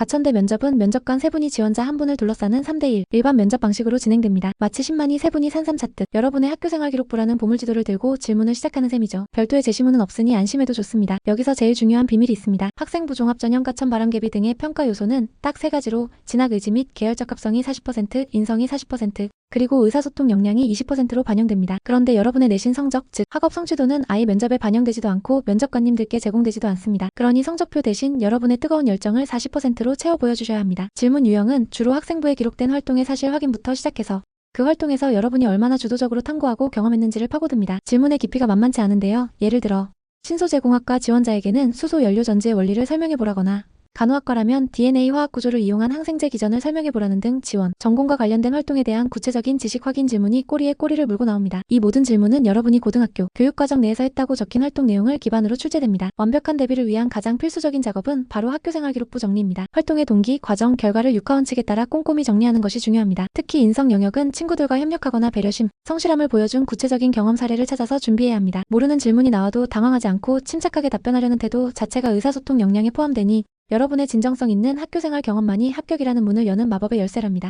가천대 면접은 면접관 3분이 지원자 1분을 둘러싸는 3대1 일반 면접 방식으로 진행됩니다. 마치 10만이 3분이 산삼 찾듯 여러분의 학교생활 기록부라는 보물지도를 들고 질문을 시작하는 셈이죠. 별도의 제시문은 없으니 안심해도 좋습니다. 여기서 제일 중요한 비밀이 있습니다. 학생부 종합 전형 가천 바람개비 등의 평가 요소는 딱 세 가지로 진학 의지 및 계열적 합성이 40%, 인성이 40%, 그리고 의사소통 역량이 20%로 반영됩니다. 그런데 여러분의 내신 성적, 즉 학업 성취도는 아예 면접에 반영되지도 않고 면접관님들께 제공되지도 않습니다. 그러니 성적표 대신 여러분의 뜨거운 열정을 40%로 채워 보여주셔야 합니다. 질문 유형은 주로 학생부에 기록된 활동의 사실 확인부터 시작해서 그 활동에서 여러분이 얼마나 주도적으로 탐구하고 경험했는지를 파고듭니다. 질문의 깊이가 만만치 않은데요. 예를 들어 신소제공학과 지원자에게는 수소 연료 전지의 원리를 설명해 보라거나 간호학과라면 DNA 화학 구조를 이용한 항생제 기전을 설명해 보라는 등 지원, 전공과 관련된 활동에 대한 구체적인 지식 확인 질문이 꼬리에 꼬리를 물고 나옵니다. 이 모든 질문은 여러분이 고등학교 교육과정 내에서 했다고 적힌 활동 내용을 기반으로 출제됩니다. 완벽한 대비를 위한 가장 필수적인 작업은 바로 학교생활 기록부 정리입니다. 활동의 동기, 과정, 결과를 육하원칙에 따라 꼼꼼히 정리하는 것이 중요합니다. 특히 인성 영역은 친구들과 협력하거나 배려심, 성실함을 보여준 구체적인 경험 사례를 찾아서 준비해야 합니다. 모르는 질문이 나와도 당황하지 않고 침착하게 답변하려는 태도 자체가 의사소통 역량에 포함되니 여러분의 진정성 있는 학교생활 경험만이 합격이라는 문을 여는 마법의 열쇠랍니다.